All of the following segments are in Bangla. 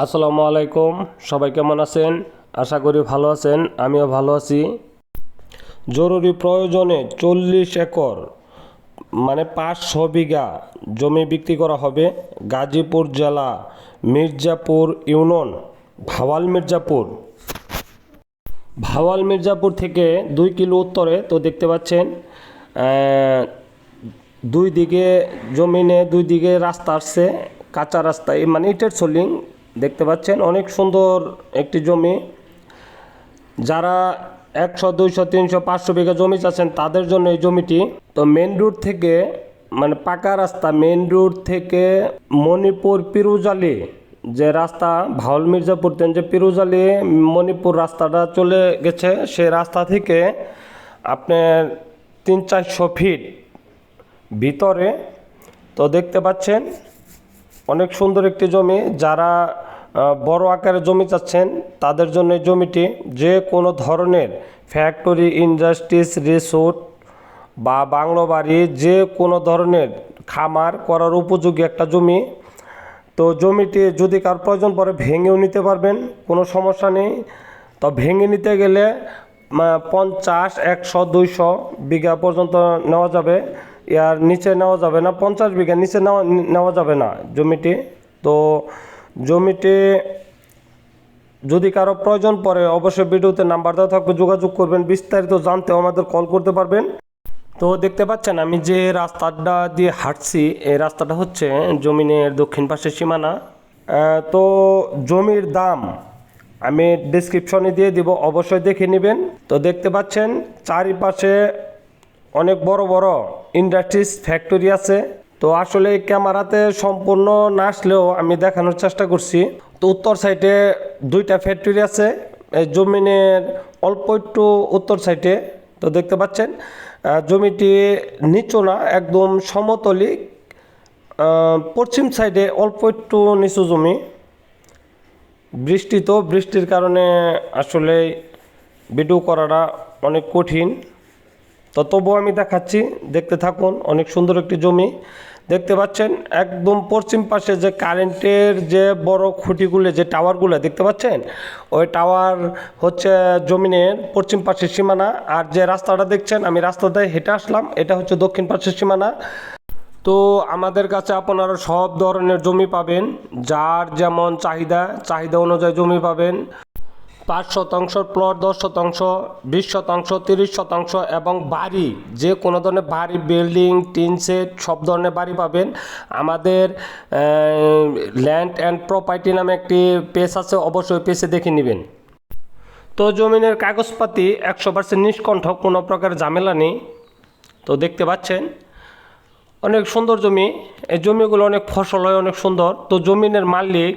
আসসালামু আলাইকুম। সবাই কেমন আছেন? আশা করি ভালো আছেন, আমিও ভালো আছি। জরুরি প্রয়োজনে চল্লিশ একর মানে পাঁচশো বিঘা জমি বিক্রি করা হবে গাজীপুর জেলা মির্জাপুর ইউনিয়ন, ভাওয়াল মির্জাপুর। ভাওয়াল মির্জাপুর থেকে দুই কিলো উত্তরে, তো দেখতে পাচ্ছেন দুই দিকে জমিনে, দুই দিকে রাস্তা আসছে, কাঁচা রাস্তা মানে ইটের সোলিং দেখতে পাচ্ছেন, অনেক সুন্দর একটি জমি। যারা একশো, দুইশো, তিনশো, পাঁচশো বিঘা জমি চাচ্ছেন, তাদের জন্য এই জমিটি। তো মেন রোড থেকে মানে পাকা রাস্তা মেন রোড থেকে মণিপুর পিরুজালি যে রাস্তা ভাউল মির্জাপুর যে পিরুজালি মণিপুর রাস্তাটা চলে গেছে, সেই রাস্তা থেকে আপনার তিন চারশো ফিট ভিতরে। তো দেখতে পাচ্ছেন অনেক সুন্দর একটি জমি। যারা বড় আকারে জমি চাচ্ছেন, তাদের জন্য জমিটি যে কোনো ধরনের ফ্যাক্টরি ইন্ডাস্ট্রিজ রিসোর্ট বা বাংলো বাড়ি যে কোনো ধরনের খামার করার উপযোগী একটা জমি। তো জমিটি যদি কার প্রয়োজন পড়ে ভেঙেও নিতে পারবেন, কোনো সমস্যা নেই। তো ভেঙে নিতে গেলে পঞ্চাশ, একশো, দুইশো বিঘা পর্যন্ত নেওয়া যাবে। ইয়ার নিচে নেওয়া যাবে না, পঞ্চাশ বিঘা নিচে নেওয়া নেওয়া যাবে না জমিটি। তো জমিটি যদি কারও প্রয়োজন পড়ে, অবশ্যই ভিডিওতে নাম্বার দেওয়া থাকবে, যোগাযোগ করবেন, বিস্তারিত জানতেও আমাদের কল করতে পারবেন। তো দেখতে পাচ্ছেন, আমি যে রাস্তাটা দিয়ে হাঁটছি, এই রাস্তাটা হচ্ছে জমিনের দক্ষিণ পাশের সীমানা। তো জমির দাম আমি ডিসক্রিপশনে দিয়ে দিব অবশ্যই দেখে নেবেন। তো দেখতে পাচ্ছেন চারিপাশে অনেক বড় বড় ইন্ডাস্ট্রিজ ফ্যাক্টরি আছে। তো আসলে ক্যামেরাতে সম্পূর্ণ না আসলেও আমি দেখানোর চেষ্টা করছি। তো উত্তর সাইডে দুইটা ফ্যাক্টরি আছে জমিনের অল্প একটু উত্তর সাইডে তো দেখতে পাচ্ছেন জমিটি নিচু না একদম সমতলি আহ, পশ্চিম সাইডে অল্প একটু নিচু জমি। বৃষ্টি তো, বৃষ্টির কারণে আসলে ভিডিও করাটা অনেক কঠিন। তো তবুও আমি দেখাচ্ছি, দেখতে থাকুন, অনেক সুন্দর একটি জমি। দেখতে পাচ্ছেন, একদম পশ্চিম পাশে যে কারেন্টের যে বড় খুঁটিগুলো, যে টাওয়ারগুলো, দেখতে পাচ্ছেন? ওই টাওয়ার হচ্ছে জমিনের পশ্চিম পাশের সীমানা। আর যে রাস্তাটা দেখছেন, আমি রাস্তাতে হেঁটে আসলাম, এটা হচ্ছে দক্ষিণ পাশের সীমানা। তো আমাদের কাছে আপনারা সব ধরনের জমি পাবেন, যার যেমন চাহিদা চাহিদা অনুযায়ী জমি পাবেন। পাঁচ শতাংশ প্লট, দশ শতাংশ, বিশ শতাংশ, তিরিশ শতাংশ এবং বাড়ি, যে কোনো ধরনের বাড়ি, বিল্ডিং, টিন সেট, সব ধরনের বাড়ি পাবেন। আমাদের ল্যান্ড অ্যান্ড প্রপার্টি নামে একটি পেজ আছে, অবশ্যই পেজে দেখে নেবেন। তো জমিনের কাগজপাতি একশো পার্সেন্ট নিষ্কণ্ঠ, কোনো প্রকার ঝামেলা নেই। তো দেখতে পাচ্ছেন অনেক সুন্দর জমি, এই জমিগুলো অনেক ফসল হয়, অনেক সুন্দর। তো জমিনের মালিক,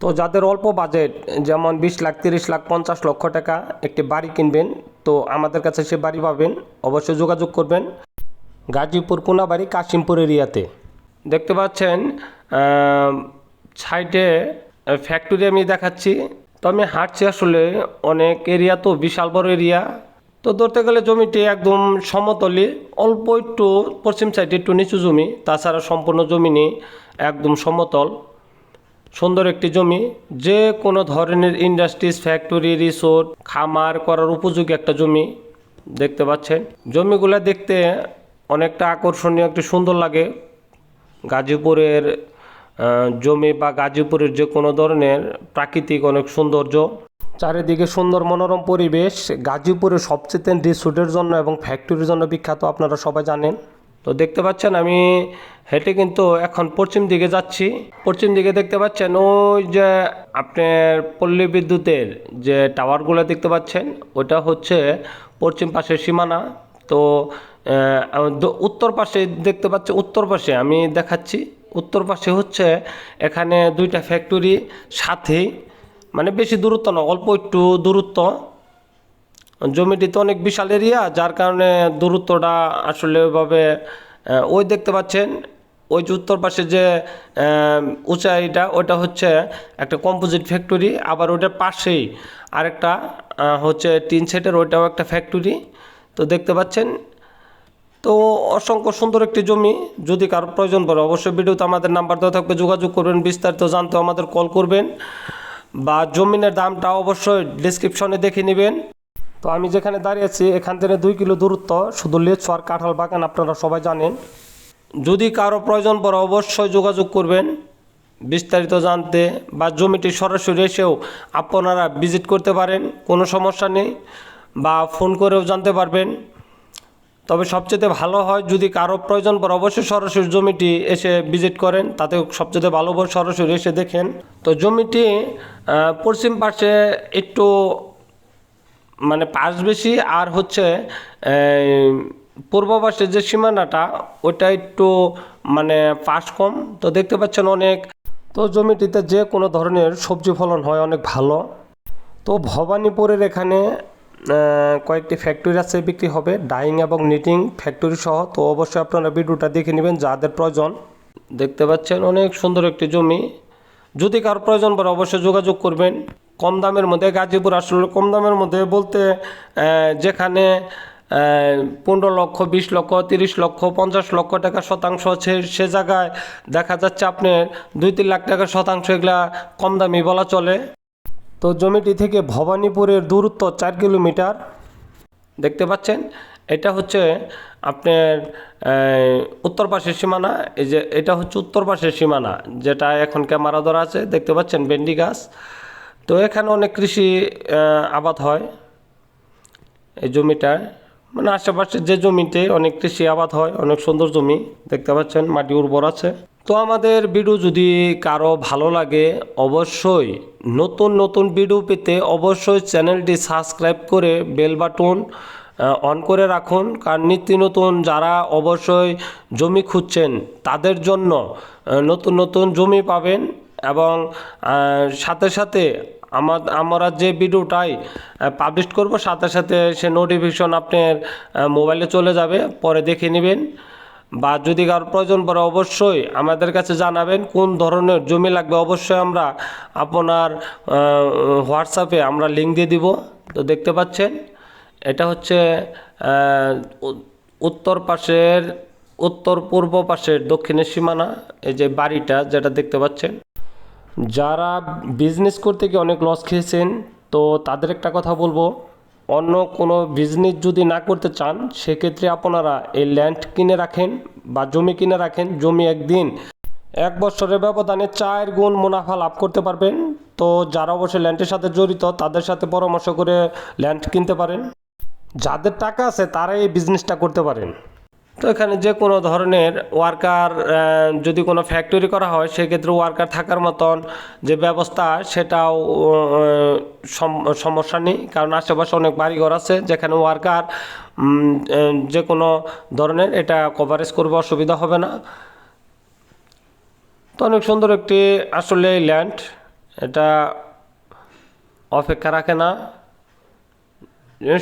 তো যাদের অল্প বাজেট, যেমন বিশ লাখ, তিরিশ লাখ, পঞ্চাশ লক্ষ টাকা একটি বাড়ি কিনবেন, তো আমাদের কাছে সে বাড়ি পাবেন। অবশ্যই যোগাযোগ করবেন গাজীপুর কোনাবাড়ি কাশিমপুর এরিয়াতে। দেখতে পাচ্ছেন সাইডে ফ্যাক্টরি আমি দেখাচ্ছি। তো আমি হাঁটছি আসলে, অনেক এরিয়া তো বিশাল বড় এরিয়া। তো ধরতে গেলে জমিটি একদম সমতলে, অল্প একটু পশ্চিম সাইডে একটু নিচু জমি, তাছাড়া সম্পূর্ণ জমি নেই একদম সমতল, সুন্দর একটি জমি। যে কোনো ধরনের ইন্ডাস্ট্রিজ ফ্যাক্টরি রিসোর্ট খামার করার উপযোগী একটা জমি দেখতে পাচ্ছেন। জমিগুলো দেখতে অনেকটা আকর্ষণীয়, একটি সুন্দর লাগে। গাজীপুরের জমি বা গাজীপুরের যে কোনো ধরনের প্রাকৃতিক অনেক সৌন্দর্য। চারিদিকে সুন্দর মনোরম পরিবেশ। গাজীপুরের সবচেয়ে রিসোর্টের জন্য এবং ফ্যাক্টরির জন্য বিখ্যাত, আপনারা সবাই জানেন। তো দেখতে পাচ্ছেন, আমি হেঁটে কিন্তু এখন পশ্চিম দিকে যাচ্ছি। পশ্চিম দিকে দেখতে পাচ্ছেন, ওই যে আপনার পল্লী বিদ্যুতের যে টাওয়ারগুলো দেখতে পাচ্ছেন, ওটা হচ্ছে পশ্চিম পাশের সীমানা। তো উত্তর পাশে দেখতে পাচ্ছি, উত্তর পাশে আমি দেখাচ্ছি। উত্তর পাশে হচ্ছে এখানে দুইটা ফ্যাক্টরি সাথেই মানে বেশি দূরত্ব না, অল্প একটু দূরত্ব। জমিটি তো অনেক বিশাল এরিয়া যার কারণে দূরত্বটা আসলে ওইভাবে ওই দেখতে পাচ্ছেন, ওই যে উত্তর পাশে যে উঁচাইটা ওটা হচ্ছে একটা কম্পোজিট ফ্যাক্টরি আবার ওটার পাশেই আরেকটা হচ্ছে টিন সেটের ওইটাও একটা ফ্যাক্টরি তো দেখতে পাচ্ছেন। তো অসংখ্য সুন্দর একটি জমি, যদি কারোর প্রয়োজন পড়ে অবশ্যই ভিডিওতে আমাদের নাম্বার দেওয়া থাকবে, যোগাযোগ করবেন, বিস্তারিত জানতে আমাদের কল করবেন। বা জমিনের দামটা অবশ্যই ডিসক্রিপশনে দেখে নেবেন। তো আমি যেখানে দাঁড়িয়েছি এখান থেকে দুই কিলো দূরত্ব, শুধু লেচু আর কাঁঠাল, বাগান আপনারা সবাই জানেন। যদি কারও প্রয়োজন পড়ে অবশ্যই যোগাযোগ করবেন। বিস্তারিত জানতে বা জমিটি সরাসরি এসেও আপনারা ভিজিট করতে পারেন, কোনো সমস্যা নেই। বা ফোন করেও জানতে পারবেন। তবে সবচেয়ে ভালো হয় যদি কারও প্রয়োজন পড়ে, অবশ্যই সরাসরি জমিটি এসে ভিজিট করেন। তাতে সবচেয়ে ভালো হয় সরাসরি এসে দেখেন। তো জমিটি পশ্চিম পাশে একটু মানে পাশ বেশি, আর হচ্ছে পূর্ব পাশের যে সীমানাটা, ওটা একটু মানে পাশ কম। তো দেখতে পাচ্ছেন অনেক, তো জমিটিতে যে কোনো ধরনের সবজি ফলন হয় অনেক ভালো। তো ভবানীপুরের এখানে কয়েকটি ফ্যাক্টরি আছে বিক্রি হবে ডাইং এবং নিটিং ফ্যাক্টরি সহ। তো অবশ্যই আপনারা ভিডিওটা দেখে নেবেন যাদের প্রয়োজন। দেখতে পাচ্ছেন অনেক সুন্দর একটি জমি। যদি কারও প্রয়োজন পড়ে অবশ্যই যোগাযোগ করবেন। কম দামের মধ্যে গাজীপুর আসলে কম দামের মধ্যে বলতে যেখানে পনেরো লক্ষ, বিশ লক্ষ, তিরিশ লক্ষ, পঞ্চাশ লক্ষ টাকা শতাংশ আছে, সে জায়গায় দেখা যাচ্ছে আপনার দুই তিন লাখ টাকা শতাংশ এগুলা কম দামি বলা চলে। তো জমিটি থেকে ভবানীপুরের দূরত্ব চার কিলোমিটার। দেখতে পাচ্ছেন, এটা হচ্ছে আপনার উত্তর পাশের সীমানা। এই যে, এটা হচ্ছে উত্তর পাশের সীমানা, যেটা এখন ক্যামেরা ধরা আছে। দেখতে পাচ্ছেন, ভেন্ডি গাছ। তো এখানে অনেক কৃষি আবাদ হয় এই জমিটায় মানে আশেপাশে যে জমিতে অনেক কৃষি আবাদ হয়, অনেক সুন্দর জমি। দেখতে পাচ্ছেন, মাটি উর্বর আছে। তো আমাদের ভিডিও যদি কারও ভালো লাগে, অবশ্যই নতুন নতুন ভিডিও পেতে অবশ্যই চ্যানেলটি সাবস্ক্রাইব করে বেল বাটন অন করে রাখুন। কারণ নিত্য নতুন যারা অবশ্যই জমি খুঁজছেন, তাদের জন্য নতুন নতুন জমি পাবেন এবং সাথে সাথে আমার, আমরা যে ভিডিওটাই পাবলিশ করব, সাথে সাথে সে নোটিফিকেশন আপনার মোবাইলে চলে যাবে, পরে দেখে নেবেন। বা যদি কারোর প্রয়োজন পড়ে অবশ্যই আমাদের কাছে জানাবেন, কোন ধরনের জমি লাগবে অবশ্যই আমরা আপনার হোয়াটসঅ্যাপে আমরা লিঙ্ক দিয়ে দিব। তো দেখতে পাচ্ছেন, এটা হচ্ছে উত্তর পাশের, উত্তর পূর্ব পাশের দক্ষিণের সীমানা, এই যে বাড়িটা যেটা দেখতে পাচ্ছেন। যারা বিজনেস করতে গিয়ে অনেক লস খেয়েছেন, তো তাদের একটা কথা বলব। অন্য কোনো বিজনেস যদি না করতে চান, সেক্ষেত্রে আপনারা এই ল্যান্ড কিনে রাখেন বা জমি কিনে রাখেন, জমি একদিন এক বছরের ব্যবধানে চার গুণ মুনাফা লাভ করতে পারবেন। তো যারা অবশ্যই ল্যান্ডের সাথে জড়িত, তাদের সাথে পরামর্শ করে ল্যান্ড কিনতে পারেন। যাদের টাকা আছে, তারাই এই বিজনেসটা করতে পারেন। তো এখানে যে কোনো ধরনের ওয়ার্কার যদি কোনো ফ্যাক্টরি করা হয়, সেক্ষেত্রে ওয়ার্কার থাকার মতন যে ব্যবস্থা, সেটাও সম- সমস্যা নেই। কারণ আশেপাশে অনেক বাড়িঘর আছে যেখানে ওয়ার্কার যে কোনো ধরনের এটা কভারেজ করবে, অসুবিধা হবে না। তো অনেক সুন্দর একটি আসলে ল্যান্ড এটা অপেক্ষা রাখে না।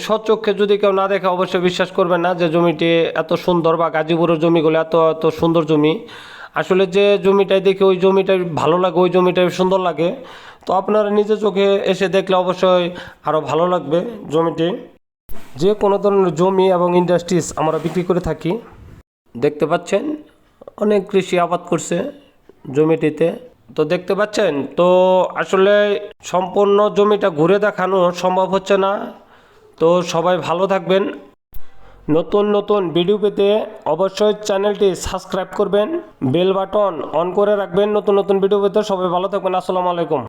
সচক্ষে যদি কেউ না দেখে অবশ্যই বিশ্বাস করবেন না যে জমিটি এত সুন্দর বা গাজীপুরের জমিগুলো এত এত সুন্দর জমি। আসলে যে জমিটাই দেখে ওই জমিটাই ভালো লাগে, ওই জমিটাই সুন্দর লাগে। তো আপনারা নিজে চোখে এসে দেখলে অবশ্যই আরও ভালো লাগবে জমিটি। যে কোনো ধরনের জমি এবং ইন্ডাস্ট্রিজ আমরা বিক্রি করে থাকি। দেখতে পাচ্ছেন, অনেক কৃষি আবাদ করছে জমিটিতে। তো দেখতে পাচ্ছেন, তো আসলে সম্পূর্ণ জমিটা ঘুরে দেখানো সম্ভব হচ্ছে না। তো সবাই ভালো থাকবেন। নতুন নতুন ভিডিও পেতে অবশ্যই চ্যানেলটি সাবস্ক্রাইব করবেন বেল বাটন অন করে রাখবেন। নতুন নতুন ভিডিও পেতে সবাই ভালো থাকবেন। আসসালামু আলাইকুম।